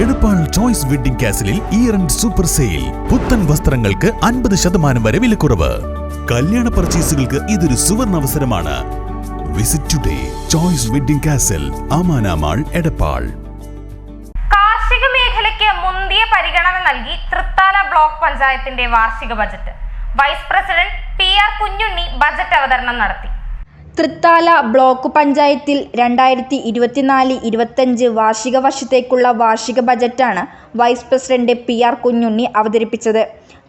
Edappal choice wedding കാസിലിൽ year end super sale. പുത്തൻ വസ്ത്രങ്ങൾക്ക് അൻപത് ശതമാനം വരെ വിലക്കുറവ്. കല്യാണ പർച്ചേസുകൾക്ക് ഇതൊരു സുവർണ അവസരമാണ്. Visit today choice wedding castle Amana mall Edappal. കാർഷിക മേഖലയ്ക്ക് മുന്തിയ പരിഗണന നൽകി തൃത്താല ബ്ലോക്ക് പഞ്ചായത്തിന്റെ വാർഷിക budget. Vice president P R Kunhunni budget അവതരണം നടത്തി. തൃത്താല ബ്ലോക്ക് പഞ്ചായത്തിൽ രണ്ടായിരത്തി ഇരുപത്തിനാല് ഇരുപത്തഞ്ച് വാർഷിക വർഷത്തേക്കുള്ള വാർഷിക ബജറ്റാണ് vice president P R Kunhunni അവതരിപ്പിച്ചത്.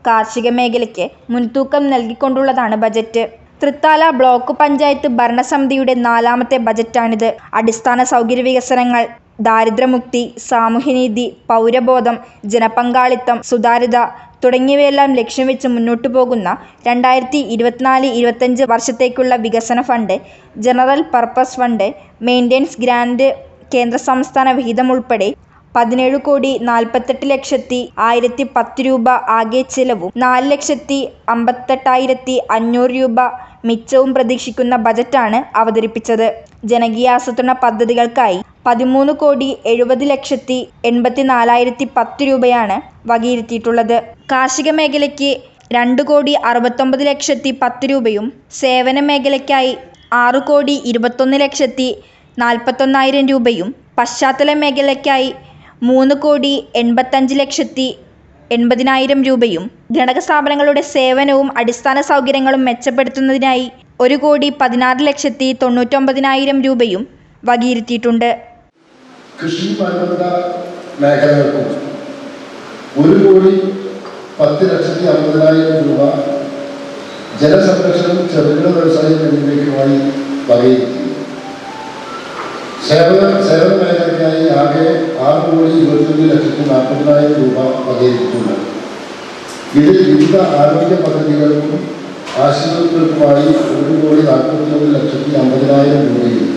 കാർഷിക മേഖലയ്ക്ക് മുൻതൂക്കം നൽകിക്കൊണ്ടുള്ളതാണ് ബജറ്റ്. തൃത്താല ബ്ലോക്ക് പഞ്ചായത്ത് ഭരണസമിതിയുടെ നാലാമത്തെ ബജറ്റാണിത്. അടിസ്ഥാന സൗകര്യ വികസനങ്ങൾ ദാരിദ്ര്യമുക്തി സാമൂഹ്യനീതി പൗരബോധം ജനപങ്കാളിത്തം സുതാര്യത തുടങ്ങിയവയെല്ലാം ലക്ഷ്യം വെച്ച് മുന്നോട്ടു പോകുന്ന രണ്ടായിരത്തി ഇരുപത്തിനാല് ഇരുപത്തഞ്ച് വർഷത്തേക്കുള്ള വികസന fund general purpose fund maintenance grant കേന്ദ്ര സംസ്ഥാന വിഹിതം ഉൾപ്പെടെ പതിനേഴ് കോടി നാൽപ്പത്തെട്ട് ലക്ഷത്തി ആയിരത്തി പത്ത് രൂപ ആകെ ചെലവും നാല് ലക്ഷത്തി അമ്പത്തെട്ടായിരത്തി അഞ്ഞൂറ് രൂപ മിച്ചവും പ്രതീക്ഷിക്കുന്ന ബജറ്റാണ് അവതരിപ്പിച്ചത്. ജനകീയാസൂത്രണ പദ്ധതികൾക്കായി പതിമൂന്ന് കോടി എഴുപത് ലക്ഷത്തി എൺപത്തി നാലായിരത്തി പത്ത് രൂപയാണ് വകയിരുത്തിയിട്ടുള്ളത്. കാർഷിക മേഖലയ്ക്ക് രണ്ട് കോടി അറുപത്തൊമ്പത് ലക്ഷത്തി പത്ത് രൂപയും സേവന മേഖലയ്ക്കായി ആറ് കോടി ഇരുപത്തൊന്ന് ലക്ഷത്തി നാൽപ്പത്തൊന്നായിരം രൂപയും പശ്ചാത്തല മേഖലയ്ക്കായി മൂന്ന് കോടി എൺപത്തഞ്ച് ലക്ഷത്തി എൺപതിനായിരം രൂപയും ഘടക സ്ഥാപനങ്ങളുടെ സേവനവും അടിസ്ഥാന സൗകര്യങ്ങളും മെച്ചപ്പെടുത്തുന്നതിനായി ഒരു കോടി പതിനാറ് ലക്ഷത്തി തൊണ്ണൂറ്റൊമ്പതിനായിരം രൂപയും വകയിരുത്തിയിട്ടുണ്ട്. കൃഷിബന്ധ മേഖലകൾക്കും ഒരു കോടി പത്ത് ലക്ഷത്തി അമ്പതിനായിരം രൂപ ജലസംരക്ഷണം ചെറുകിട വ്യവസായം എന്നിവയ്ക്കുമായി വകയിരുത്തി സേവന സേവന മേഖലയ്ക്കായി ആകെ ആറ് കോടി ഇരുപത്തിയൊന്ന് ലക്ഷത്തി നാൽപ്പതിനായിരം രൂപ വകയിരുത്തിയിട്ടുണ്ട്. ഇതിൽ വിവിധ ആരോഗ്യ പദ്ധതികൾക്കും ആശുപത്രികൾക്കുമായി ഒരു കോടി നാൽപ്പത്തിയൊന്ന് ലക്ഷത്തി അമ്പതിനായിരം രൂപയും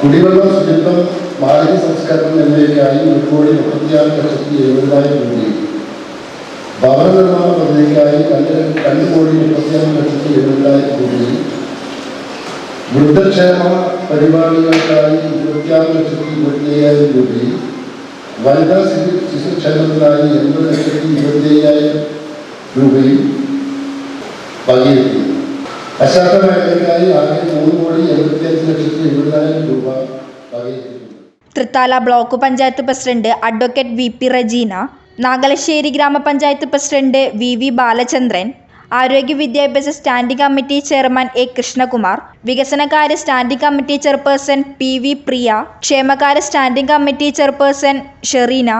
കുടിവെള്ള ശുചിത്വം മാലിന്യ സംസ്കരണം എന്നിവയ്ക്കായി ഒരു കോടി മുപ്പത്തിയാറ് ലക്ഷത്തി എഴുപതിനായിരം രൂപയും ഭവന നിർമ്മാണ പദ്ധതിക്കായി രണ്ട് രണ്ട് കോടി മുപ്പത്തിയാറ് ലക്ഷത്തി എഴുപതിനായിരം രൂപയും വൃദ്ധക്ഷേമ പരിപാടികൾക്കായി ഇരുപത്തിയാറ് ലക്ഷത്തി ഇരുപത്തി അയ്യായിരം രൂപയും വനിതാ ശിശു ശിശുക്ഷേമത്തിനായി എൺപത് ലക്ഷത്തി ഇരുപത്തി അയ്യായിരം രൂപയും വകയിരുത്തി. കോടി എഴുപത്തിയഞ്ച് ലക്ഷത്തി എഴുപതിനായിരം രൂപ Thrithala block panchayat president advocate V P Rajeena Nagalassery ഗ്രാമപഞ്ചായത്ത് പ്രസിഡന്റ് വി വി ബാലചന്ദ്രൻ ആരോഗ്യ വിദ്യാഭ്യാസ standing committee chairman A Krishnakumar വികസനകാര്യ standing committee chairperson P V Priya ക്ഷേമകാര്യ standing committee chairperson Shereena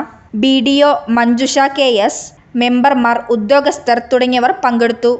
B D O Manjusha K S മെമ്പർമാർ ഉദ്യോഗസ്ഥർ തുടങ്ങിയവർ പങ്കെടുത്തു.